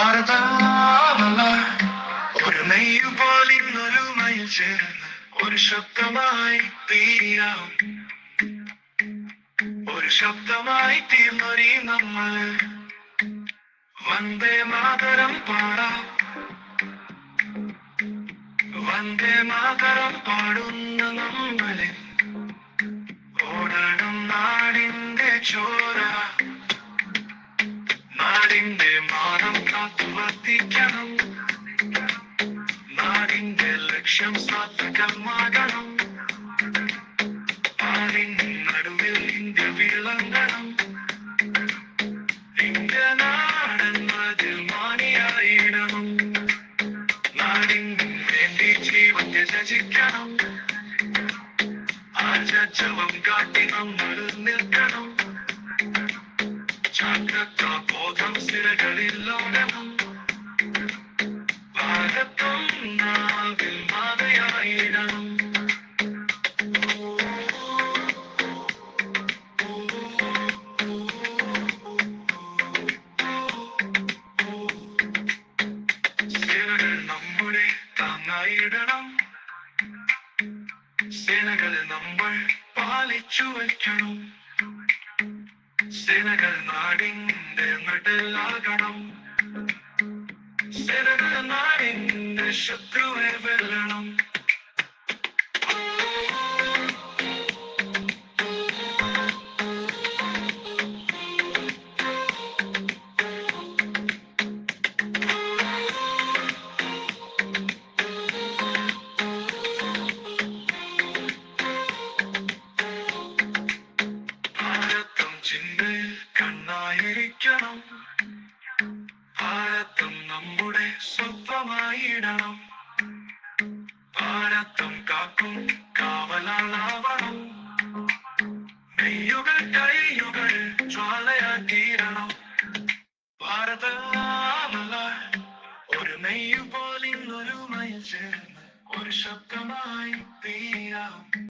ഭാരതാമല ഒരു നെയ്യു പോലിന്നൊരു മയിൽ ചേർന്ന് ഒരു ശബ്ദമായി തീരാം. ഒരു ശബ്ദമായി തീർന്നൊരി നമ്മൾ. വന്ദേ മാതരം പാടാം. വന്ദേ മാതരം പാടുന്ന നമ്മളെ. ഓടണം നാടിന്റെ ചോര കാത്തു വർത്തിക്കണം നാടിന്റെ ലക്ഷ്യം സാർത്ഥകമാകണം. ആരിൻ നടുവിൽ ഇന്ത്യ വിളങ്ങണം. ഇന്ത്യ നാടെന്നത് മാനിയായിടണം. നാടിന് വേണ്ടി ജീവൻ രചിക്കണം. ആചവം കാട്ടി നമ്മൾ നിൽക്കണം. ജാഗ്രത ബോധം സ്ഥിരകളിൽ ലോകണം താങ്ങായിടണം സേനകൾ നമ്മൾ പാലിച്ചു വയ്ക്കണം. സേനകൾ നാടിന്റെ നടലാകണം സേനകൾ നാടിന്റെ ശത്രുവെ വെല്ലണം. ചിന്തയിൽ കണ്ണായിരിക്കണം. ഭാരതം നമ്മുടെ സ്വന്തമായിടണം ഭാരതം കാക്കും കാവലാളാവണം. നെയ്യുകൾ കൈയുകൾ ജ്വാലയാക്കിയിടണം. ഭാരത ഒരു നെയ്യു പോലിന്നൊരു മയിൽ ചേർന്ന് ഒരു ശബ്ദമായി തീരാം.